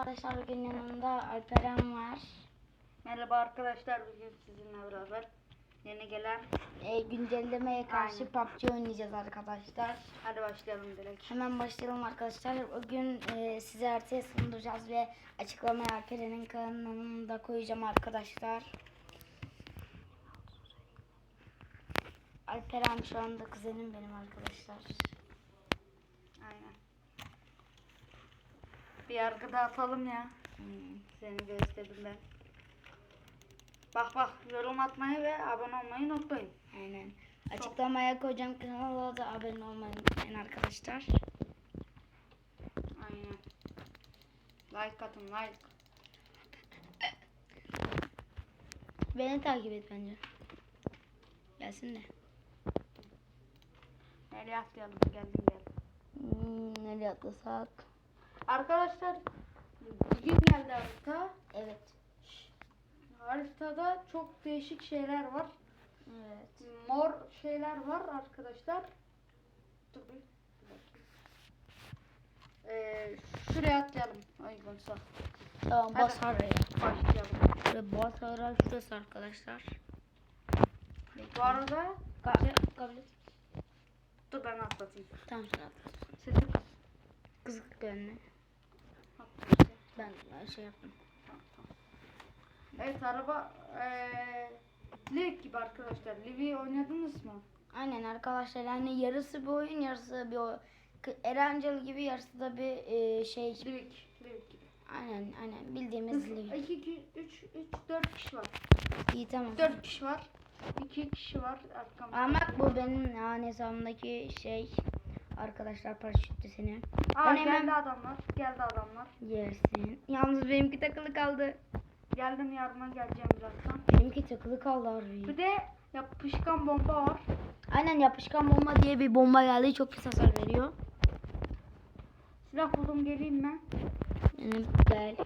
Arkadaşlar bugün yanımda Alperen var. Merhaba arkadaşlar bugün sizinle beraber yeni gelen E, güncellemeye karşı Aynen. PUBG oynayacağız arkadaşlar. hadi başlayalım direkt. Hemen başlayalım arkadaşlar. Bugün e, size haritayı sındıracağız ve açıklamaya Alperen'in kanalını da koyacağım arkadaşlar. Alperen şu anda kuzenim benim arkadaşlar. Aynen. Bir yargı dağıtalım ya. Hmm. Seni gösterdim ben. Bak bak yorum atmayı ve abone olmayı unutmayın. Aynen. Açıklamaya koyacağım kanala da abone olmayı unutmayın arkadaşlar. Aynen. Like atın like. Beni takip et bence. Gelsin de. Nereye atlayalım geldim geldim. Hmm, nereye atlasak? Arkadaşlar bugün geldi harita. Evet. Haritada çok değişik şeyler var. Evet. Mor şeyler var arkadaşlar. Dur bir. Ee, şuraya atlayalım. Uygunsa. Tamam Hadi. bas araya. Başlayalım. Şuraya bas araya şurası arkadaşlar. Bu arada Ka- kabul et. dur ben atlatayım. Tamam sen atla. Sesi kıs. Kızık önüne. Ben şey yaptım. Tamam, tamam. Evet araba ee, Liv gibi arkadaşlar. Liv'i oynadınız mı? Aynen arkadaşlar yani yarısı bir oyun yarısı bir o Erencil gibi yarısı da bir e, şey. Liv, Liv gibi. Aynen aynen bildiğimiz Liv. 2, 2, 3, 3, 4 kişi var. İyi tamam. 4 kişi var. 2 kişi var arkamda. Ama bu benim yani hesabımdaki şey. Arkadaşlar paraşütlü seni. Aa Ben geldi hemen- adamlar. Geldi adamlar. Yersin. Yalnız benimki takılı kaldı. Geldim yardıma geleceğim birazdan. Benimki takılı kaldı harbi. Bir de yapışkan bomba var. Aynen yapışkan bomba diye bir bomba geldi. Çok pis hasar veriyor. Silah buldum geleyim mi? Yani gel.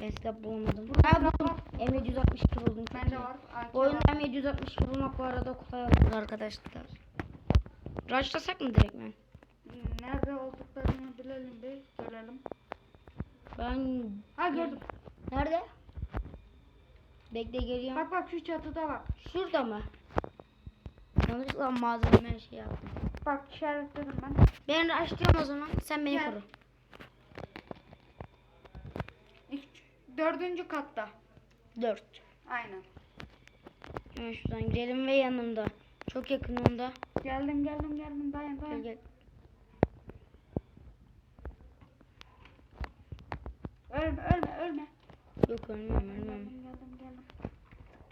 Ben silah bulamadım. Burada Ha buldum. var. M762 buldum. Bende var. Bu oyunda M762 bulmak bu arada kolay olur arkadaşlar. Rushlasak mı direkt ben? Nerede olduklarını bilelim bir görelim. Ben... Ha gördüm. Nerede? Bekle geliyorum. Bak bak şu çatıda bak. Şurada mı? Yanlışlıkla malzeme şey yaptım. Bak işaretledim ben. Ben rushlıyorum o zaman. Sen beni Gel. koru. İlk, dördüncü katta. 4. Aynen. Hemen şuradan girelim ve yanımda. Çok yakınımda. Geldim geldim geldim dayan Gel dayan. gel. Ölme ölme ölme. Yok ölmem ölmem. Geldim geldim geldim.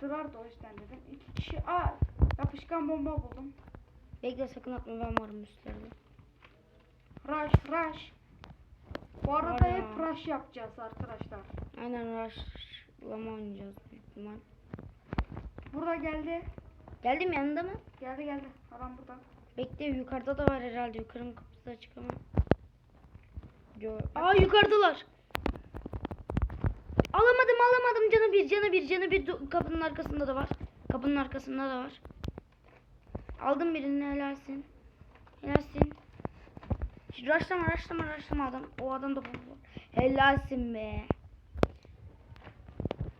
Durar da o yüzden dedim. İki kişi. Aa yapışkan bomba buldum. Bekle sakın atma ben varım üstlerde. Rush rush. Bu arada ya. hep rush yapacağız arkadaşlar. Aynen rushlama oynayacağız büyük ihtimal. Burada geldi. Geldim yanında mı? Geldi geldi. Adam burada. Bekle yukarıda da var herhalde. Yukarının kapısı açık ama. Yo. Aa yukarıdalar. Alamadım alamadım canı bir canı bir canı bir kapının arkasında da var. Kapının arkasında da var. Aldım birini helalsin. Helalsin. Raşlama raşlama raşlama adam. O adam da bu. Helalsin be.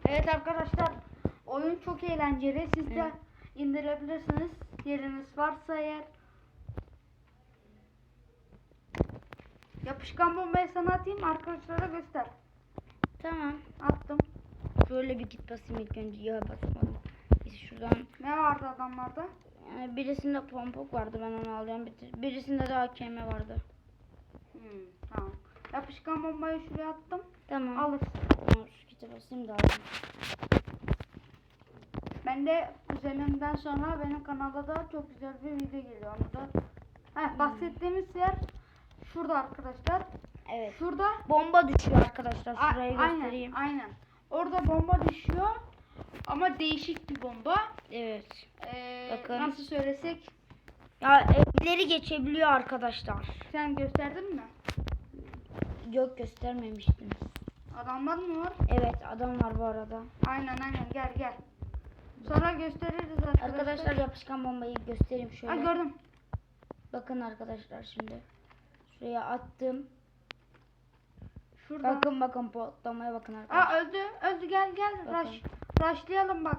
Evet arkadaşlar. Oyun çok eğlenceli. Siz de Evet. İndirebilirsiniz. Yeriniz varsa eğer. Yapışkan bombayı sana atayım arkadaşlara göster. Tamam. Attım. Şöyle bir git basayım ilk önce. Ya basmadım. Biz şuradan Ne vardı adamlarda? Yani birisinde pompok vardı ben onu alıyorum. Bir- Birisinde de AKM vardı. Hmm, tamam. Yapışkan bombayı şuraya attım. Tamam. Alırsın. Tamam, Şu kitap basayım da alayım. Ben de kuzenimden sonra benim kanalda da çok güzel bir video geliyor. Onu da Heh, bahsettiğimiz yer şurada arkadaşlar. Evet. Şurada Bomba düşüyor arkadaşlar. A- Şurayı göstereyim. Aynen, aynen. Orada bomba düşüyor. Ama değişik bir bomba. Evet. Ee, Bakın. Nasıl söylesek Ya evleri geçebiliyor arkadaşlar. sen gösterdin mi? Yok göstermemiştim. Adamlar mı var? Evet adam var bu arada. Aynen aynen gel gel. Sonra gösteririz arkadaşlar. Arkadaşlar yapışkan bombayı göstereyim Ha şöyle. gördüm. Bakın arkadaşlar şimdi. Şuraya attım. Şurada. Bakın bakın potlamaya bakın arkadaşlar. Aa öldü. Öldü gel gel. Bakın. Rush. Rushlayalım bak.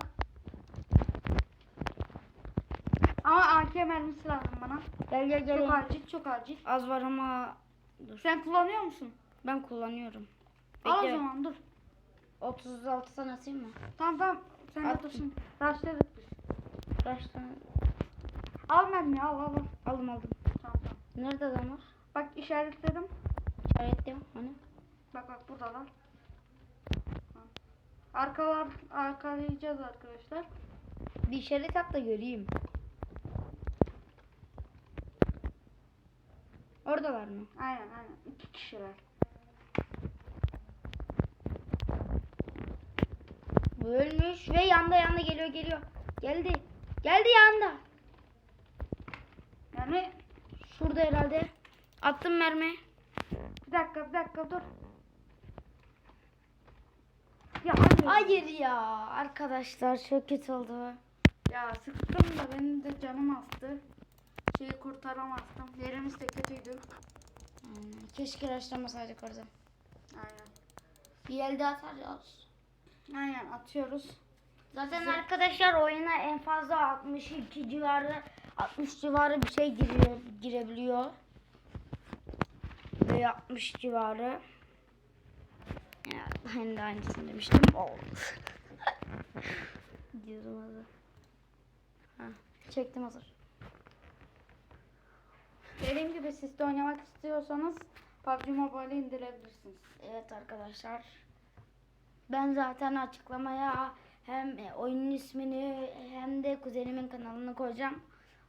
Ama AK mermisi lazım bana. Gel gel gel. Çok acil çok acil. Az var ama dur. Sen kullanıyor musun? Ben kullanıyorum. Al o Bekle. zaman dur. 36 tane atayım mı? Tamam tamam. Sen At. otursun. Rushladık biz. Tane? Al mermiyi al al. al. Aldım aldım. Tamam tamam. Nerede adam var? Bak işaretledim. İşaretliyorum. Hani? Bak bak buradalar. Arkalar arkalayacağız arkadaşlar. Bir işaret at da göreyim. Oradalar mı? Aynen aynen. İki kişiler. Ölmüş ve yanda yanda geliyor geliyor. Geldi. Geldi yanda. Yani Şurada herhalde. Attım mermi. bir dakika bir dakika dur. Ya hadi. Hayır ya arkadaşlar çok kötü oldu. Ya sıktım da benim de canım astı. Şeyi kurtaramazdım. Yerimiz de kötüydü. Hmm, Keşke raşlamasaydık orada. Aynen. Bir elde atarız. Aynen atıyoruz. Zaten arkadaşlar oyuna en fazla 62 civarı 60 civarı bir şey giriyor, girebiliyor. Ve 60 civarı. Ya ben de aynısını demiştim. Oh. Diyordum hazır. Ha, çektim hazır. Dediğim gibi siz de oynamak istiyorsanız PUBG Mobile'i indirebilirsiniz. Evet arkadaşlar. Ben zaten açıklamaya hem e, oyunun ismini hem de kuzenimin kanalını koyacağım.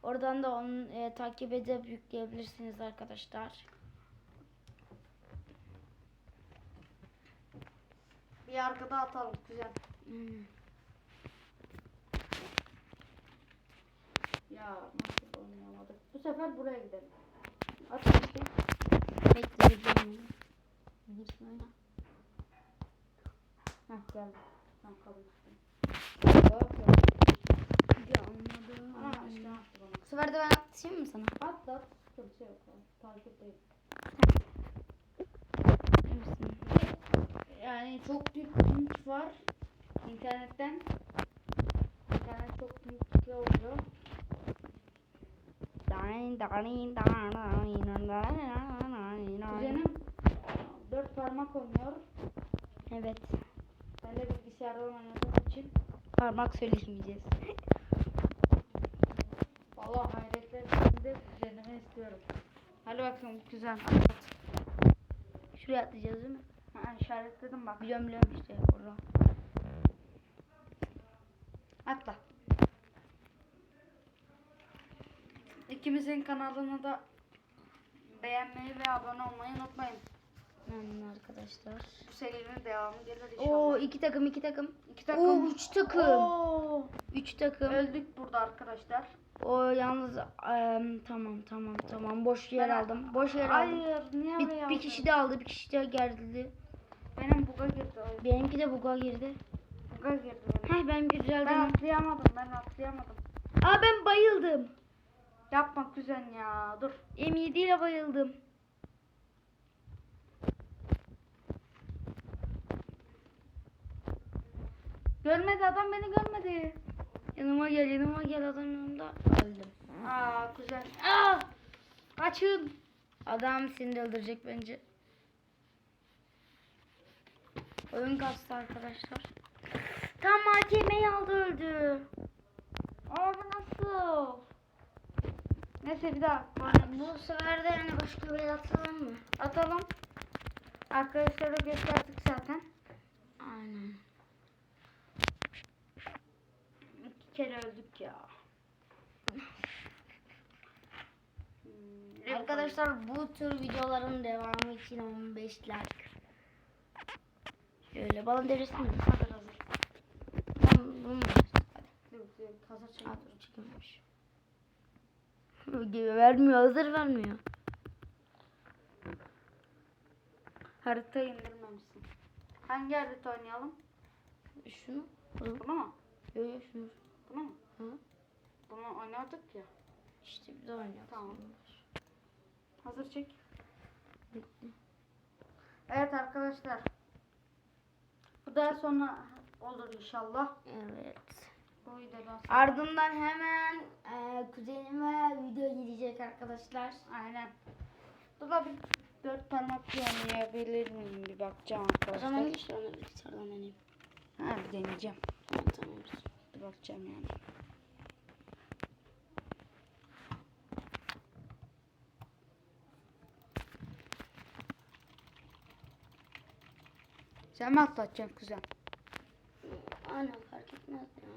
Oradan da onu e, takip edip yükleyebilirsiniz arkadaşlar. Bir arkada atalım güzel. Hmm. Ya nasıl oynayamadık. Bu sefer buraya gidelim. At işte. Bekle bekle. Heh geldi. Tamam kabul ettim. Hop, hop. Aa işte attı bana. Bu sefer de ben atayım mı sana? At da at. Sıkıntı yok. Takip değil. İyi misin? Yani çok büyük link var internetten. İnternet çok büyük oluyor. Kuzenim dört parmak oynuyor. Evet. Bilgisayardan oynadığım için. Parmak söylemeyeceğiz. Vallahi hayretler içinde kuzenimi istiyorum. Hadi bakalım kuzen. Şuraya atlayacağız değil mi? Ha, işaretledim bak. Biliyorum biliyorum işte burada. Atla. İkimizin kanalını da beğenmeyi ve abone olmayı unutmayın. Aynen arkadaşlar. Bu serinin devamı gelir inşallah. Oo iki takım iki takım. İki takım. Oo üç takım. Oo. Üç takım. Öldük burada arkadaşlar. O yalnız em, tamam tamam tamam boş yer Ben- aldım. Boş yer aldım. Hayır niye Bir, bir kişi de aldı, bir kişi de geldi. Benim buga girdi oyun. Benimki de buga girdi. Buga girdi benim. Heh benimki düzeldi. Ben atlayamadım ben atlayamadım. Aa ben bayıldım. Yapma kuzen ya dur. M7 ile bayıldım. Görmedi adam beni görmedi. Yanıma gel, yanıma gel adam yanımda. Öldüm. Aa kuzen. Aa! Kaçın. Adam seni de öldürecek bence. Oyun kastı arkadaşlar. Tam AKM'yi aldı öldü. Abi nasıl? Neyse bir daha. Bu sefer de yani başka bir atalım mı? Atalım. Arkadaşlara gösterdik zaten. Aynen. İki kere öldük ya. Hmm, Arkadaşlar bu tür videoların devamı için 15 like. Şöyle balon derisi mi? Hazır hazır. Tamam bunu mu? Hazır çek. Aa, dur çıkıyormuş. Gibi vermiyor, hazır vermiyor. Harita indirmemişsin. Hangi harita oynayalım? Şunu. Bunu mu? Yok yok şunu. Bunu mu? Hı? Bunu oynadık ya. İşte bir de oynayalım. Tamam. Hazır çek. Bitti. Evet arkadaşlar. Bu daha sonra olur inşallah. Evet. Bu videodan sonra. Ardından hemen e, kuzenime video gelecek arkadaşlar. Aynen. Dur da bir dört parmak oynayabilir miyim bir bakacağım O arkadaşlar. zaman işte onu bilgisayardan deneyim. Ha deneyeceğim. Tamam tamam. Bakacağım yani. Sen mi atlatacaksın kuzen? Aynen fark etmez ya.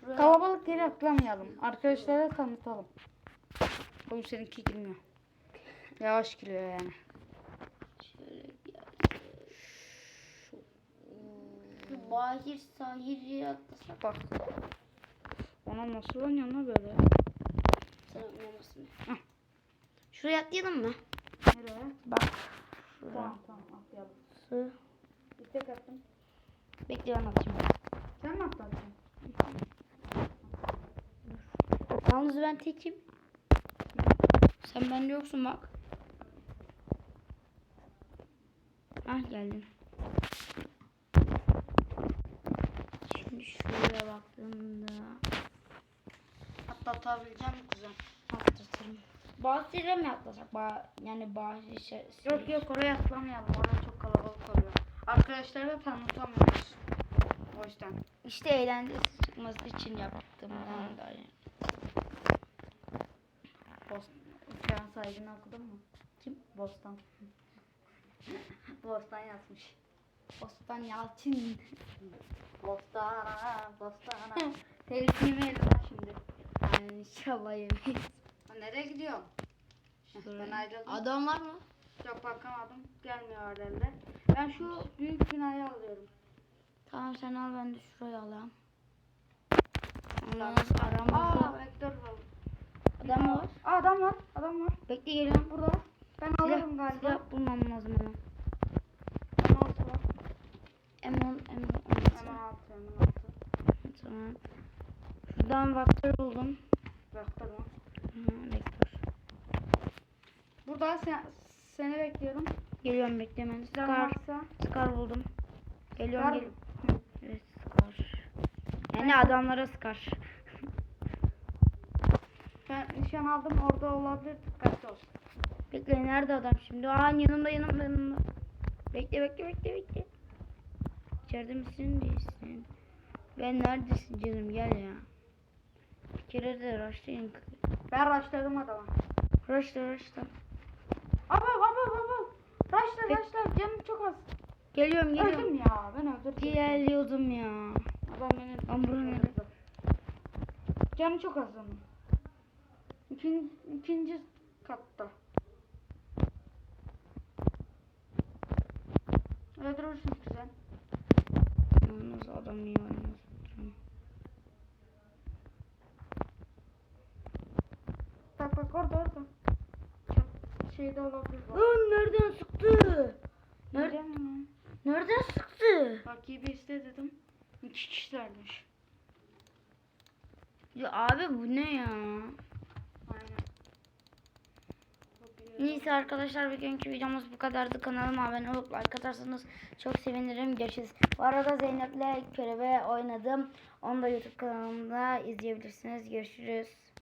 Şuraya Kalabalık yere atlamayalım. Arkadaşlara tanıtalım. Oğlum seninki girmiyor. Yavaş giriyor yani. şöyle bir Şu, şu Bahir Sahir'i atlasak Bak. Ona nasıl oynuyorsun la böyle? sen oynamasın. Şuraya atlayalım mı? Nereye? Bak. Şuraya. Tamam tamam atlayalım. Su. Bir tek attım. Bekle ben atayım. Sen mi atlatacaksın? Yalnız ben tekim. Sen bende yoksun bak. Ah geldin. Şimdi şuraya baktığımda Mi kuzen? atlatırım. Bahçede mi atlasak? Ba yani bahçe şey. Yok yok oraya atlamayalım. Orada çok kalabalık oluyor. Arkadaşlara tanıtamıyoruz. O yüzden. İşte eğlencesi çıkması için yaptım. Ben de yani. Bostan. Sahibini okudun mu? Kim? Bostan. Bostan yazmış. Bostan Yalçın. Bostana, bostana. Telif yemeyelim lan şimdi. Yani inşallah yemeyiz. Nereye gidiyorsun? Heh, Ben ayrıldım. Adam var mı? Yok bakamadım. Gelmiyor herhalde. Ben şu büyük binayı alıyorum. Tamam sen al ben de şurayı alayım. Sonra aramızda Aa vektör var. adam mı var? Aa, adam var. Adam var. Bekle geliyorum. Burada. Ben alırım galiba. Silah bulmam lazım. Hemen altı var. M10, M10. Hemen altı. Hemen altı. Tamam. Şuradan vaktör buldum. Vektör mü? Hı, vektör. Burada sen, seni bekliyorum. Geliyorum bekle hemen. Silah Scar, varsa. Scar buldum. Geliyorum Scar gel. Evet Scar. Yani adamlara Scar. Ben nişan aldım. Orada olabilir. Dikkatli ol. Bekle nerede adam şimdi? Aa yanımda yanımda yanımda. Bekle bekle bekle bekle. İçeride misin değilsin? Ben neredesin canım gel ya. Kere de rushlayın. Ben rushladım adama. Rushla rushla. Aba aba aba. Rushla Bek- rushla. Canım çok az. Geliyorum geliyorum. Öldüm ya. Ben öldürdüm. Geliyordum ya. Adam beni Lan buraya ne? öldürdü. Canı çok az onun. İkinci, ikinci katta. Öldürürsün güzel. Yalnız adam iyi oynuyor. Bak bak orada orada. Şeyde olabilir bak. Lan nereden sıktı? Nerede? Nereden mi? Nereden sıktı? Rakibi iste dedim. İki kişilermiş. Ya abi bu ne ya? Aynen. Neyse arkadaşlar bugünkü videomuz bu kadardı. Kanalıma abone olup like atarsanız çok sevinirim. Görüşürüz. Bu arada Zeynep'le körebe oynadım. Onu da YouTube kanalımda izleyebilirsiniz. Görüşürüz.